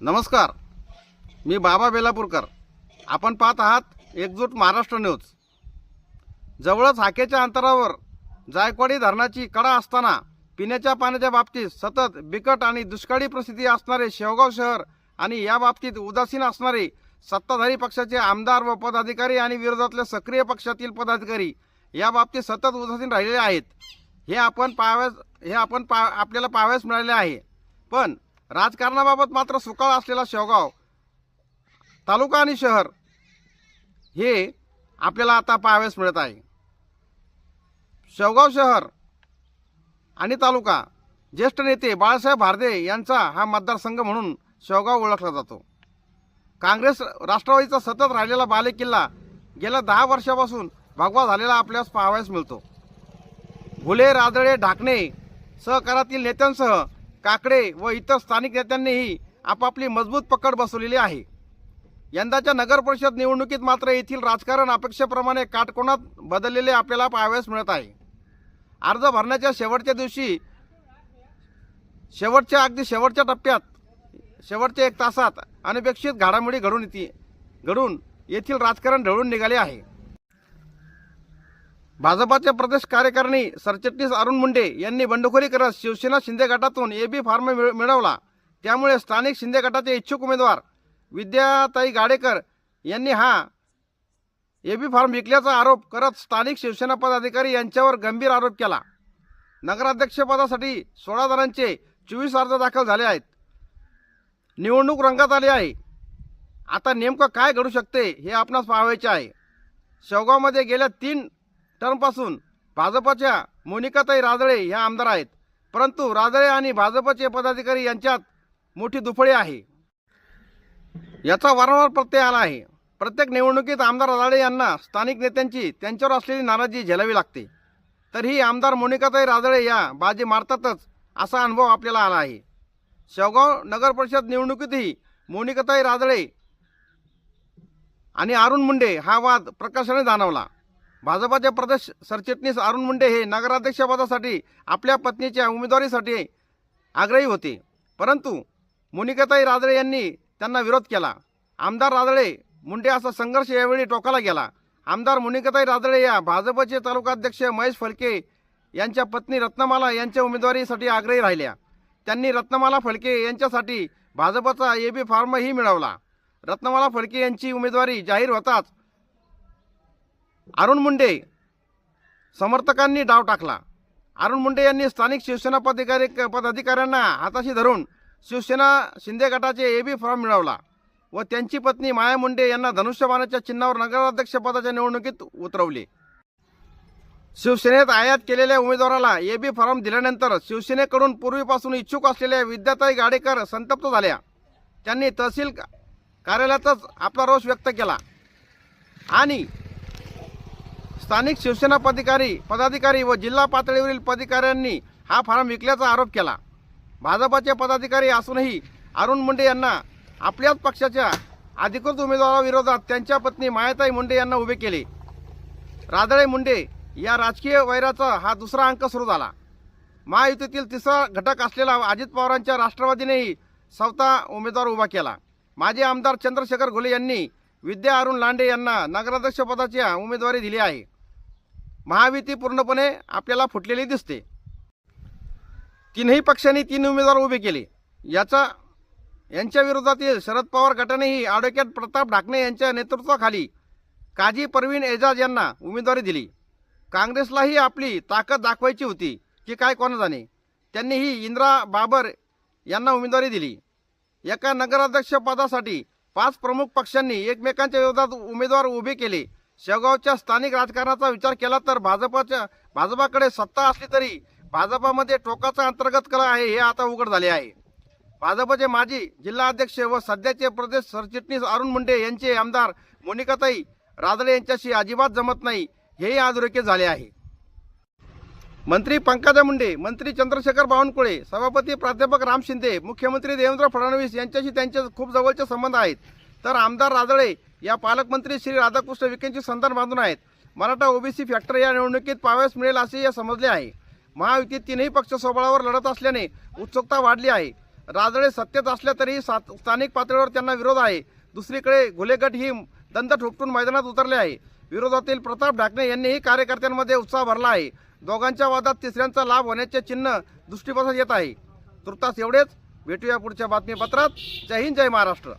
नमस्कार. मी बाबा बेलापूरकर. आपण पाहत आहात एकजूट महाराष्ट्र न्यूज. जवळच हाकेच्या अंतरावर जायकवाडी धरणाची कडा असताना पिण्याच्या पाण्याच्या बाबतीत सतत बिकट आणि दुष्काळी परिस्थिती असणारे शेवगाव शहर आणि या बाबतीत उदासीन असणारे सत्ताधारी पक्षाचे आमदार व पदाधिकारी आणि विरोधातल्या सक्रिय पक्षातील पदाधिकारी या बाबतीत सतत उदासीन राहिलेले आहेत. हे आपण पाहाव्यास हे आपण पा आपल्याला पाहाव्यास मिळाले आहे. पण राजकारणाबाबत मात्र सुकाळ असलेला शेवगाव तालुका आणि शहर हे आपल्याला आता पाहावेस मिळत आहे. शेवगाव शहर आणि तालुका ज्येष्ठ नेते बाळासाहेब भारदे यांचा हा मतदारसंघ म्हणून शेवगाव ओळखला जातो. काँग्रेस राष्ट्रवादीचा सतत राहिलेला बालेकिल्ला गेल्या दहा वर्षापासून भगवा झालेला आपल्यास पाहावयास मिळतो. भुले राजळे ढाकणे सहकारातील नेत्यांसह काकडे व इतर स्थानिक नेत्यांनीही आपापली मजबूत पकड बसवलेली आहे. यंदाच्या नगर परिषद निवडणुकीत मात्र येथील राजकारण अपेक्षेप्रमाणे काटकोणात बदललेले आपल्याला पाहावयास मिळत आहे. अर्ज भरण्याच्या शेवटच्या दिवशी शेवटच्या अगदी शेवटच्या टप्प्यात शेवटच्या एक तासात अनपेक्षित घडामोडी घडून येते घडून येथील राजकारण ढळून निघाले आहे. भाजपाचे प्रदेश कार्यकारिणी सरचिटणीस अरुण मुंडे यांनी बंडखोरी करत शिवसेना शिंदे गटातून ए बी फार्म मिळ- मिळवला. त्यामुळे स्थानिक शिंदे गटाचे इच्छुक उमेदवार विद्याताई गाडेकर यांनी हा ए बी फार्म विकल्याचा आरोप करत स्थानिक शिवसेना पदाधिकारी यांच्यावर गंभीर आरोप केला. नगराध्यक्षपदासाठी सोळा जणांचे चोवीस अर्ज दाखल झाले आहेत. निवडणूक रंगात आली आहे. आता नेमकं काय घडू शकते हे आपणास पाहायचे आहे. शेवगावमध्ये गेल्या तीन टर्मपासून भाजपच्या मोनिकाताई राजळे ह्या आमदार आहेत. परंतु राजळे आणि भाजपचे पदाधिकारी यांच्यात मोठी दुफळी आहे. याचा वारंवार प्रत्यय आला आहे. प्रत्येक निवडणुकीत आमदार राजळे यांना स्थानिक नेत्यांची त्यांच्यावर असलेली नाराजी झेलावी लागते. तरीही आमदार मोनिकाताई राजळे या बाजी मारतातच असा अनुभव आपल्याला आला आहे. शेवगाव नगर परिषद निवडणुकीतही मोनिकाताई राजळे आणि अरुण मुंडे हा वाद प्रकाशाने जाणवला. भाजपाचे प्रदेश सरचिटणीस अरुण मुंडे हे नगराध्यक्षपदासाठी आपल्या पत्नीच्या उमेदवारीसाठी आग्रही होते. परंतु मोनिकाताई राजळे यांनी त्यांना विरोध केला. आमदार राजळे मुंडे असा संघर्ष यावेळी टोकाला गेला. आमदार मोनिकाताई राजळे या भाजपचे तालुकाध्यक्ष महेश फलके यांच्या पत्नी रत्नमाला यांच्या उमेदवारीसाठी आग्रही राहिल्या. त्यांनी रत्नमाला फलके यांच्यासाठी भाजपचा ए बी फॉर्मही मिळवला. रत्नमाला फडके यांची उमेदवारी जाहीर होताच अरुण मुंडे समर्थकांनी डाव टाकला. अरुण मुंडे यांनी स्थानिक शिवसेना पदाधिकारी पदाधिकाऱ्यांना हाताशी धरून शिवसेना शिंदे गटाचे ए बी फॉर्म मिळवला व त्यांची पत्नी माया मुंडे यांना धनुष्यबाणाच्या चिन्हावर नगराध्यक्षपदाच्या निवडणुकीत उतरवले. शिवसेनेत आयात केलेल्या उमेदवाराला ए बी फॉर्म दिल्यानंतर शिवसेनेकडून पूर्वीपासून इच्छुक असलेल्या विद्याताई गाडेकर संतप्त झाल्या. त्यांनी तहसील कार्यालयातच आपला रोष व्यक्त केला. आणि स्थानिक शिवसेना पदाधिकारी पदाधिकारी व जिल्हा पातळीवरील पदाधिकाऱ्यांनी हा फॉर्म विकल्याचा आरोप केला. भाजपाचे पदाधिकारी असूनही अरुण मुंडे यांना आपल्याच पक्षाच्या अधिकृत उमेदवाराविरोधात त्यांच्या पत्नी मायाताई मुंडे यांना उभे केले. राधळे मुंडे या राजकीय वैराचा हा दुसरा अंक सुरू झाला. महायुतीतील तिसरा घटक असलेला अजित पवारांच्या राष्ट्रवादीनेही स्वतः उमेदवार उभा केला. माजी आमदार चंद्रशेखर घोले यांनी विद्या अरुण लांडे यांना नगराध्यक्षपदाची उमेदवारी दिली आहे. महायुती पूर्णपणे आपल्याला फुटलेली दिसते. तीनही पक्षांनी तीन उमेदवार उभे केले. याचा यांच्या विरोधातील शरद पवार गटानेही ॲडव्होकेट प्रताप ढाकणे यांच्या नेतृत्वाखाली काजी परवीन एजाज यांना उमेदवारी दिली. काँग्रेसलाही आपली ताकद दाखवायची होती की काय कोण जाणे त्यांनीही इंदिरा बाबर यांना उमेदवारी दिली. एका नगराध्यक्षपदासाठी पाच प्रमुख पक्षांनी एकमेकांच्या विरोधात उमेदवार उभे केले. शेवगावच्या स्थानिक राजकारणाचा विचार केला तर भाजपाच्या भाजपाकडे सत्ता असली तरी भाजपामध्ये टोकाचा अंतर्गत कला आहे हे आता उघड झाले आहे. भाजपचे माजी जिल्हा अध्यक्ष व सध्याचे प्रदेश सरचिटणीस अरुण मुंडे यांचे आमदार मोनिकाताई राजळे यांच्याशी अजिबात जमत नाही हेही अधोरेखित झाले आहे. मंत्री पंकजा मुंडे मंत्री चंद्रशेखर बावनकुळे सभापती प्राध्यापक राम शिंदे मुख्यमंत्री देवेंद्र फडणवीस यांच्याशी त्यांचे खूप जवळचे संबंध आहेत. तर आमदार राजळे या पालकमंत्री श्री राधाकृष्ण विखेंची संधान बांधून आहेत. मराठा ओबीसी फॅक्टर या निवडणुकीत पाहाव्यास मिळेल असे या समजले आहे. महायुतीत तीनही पक्ष स्वबळावर लढत असल्याने उत्सुकता वाढली आहे. राजळे सत्तेत असल्या तरीही स्थानिक पातळीवर त्यांना विरोध आहे. दुसरीकडे घुलेगट ही दंत ठोकटून मैदानात उतरले आहे. विरोधातील प्रताप ढाकणे यांनीही कार्यकर्त्यांमध्ये उत्साह भरला आहे. दोघांच्या वादात तिसऱ्यांचा लाभ होण्याचे चिन्ह दृष्टीपथात येत आहे. तुर्तास एवढेच. भेटूया पुढच्या बातमीपत्रात. जय हिंद जय महाराष्ट्र.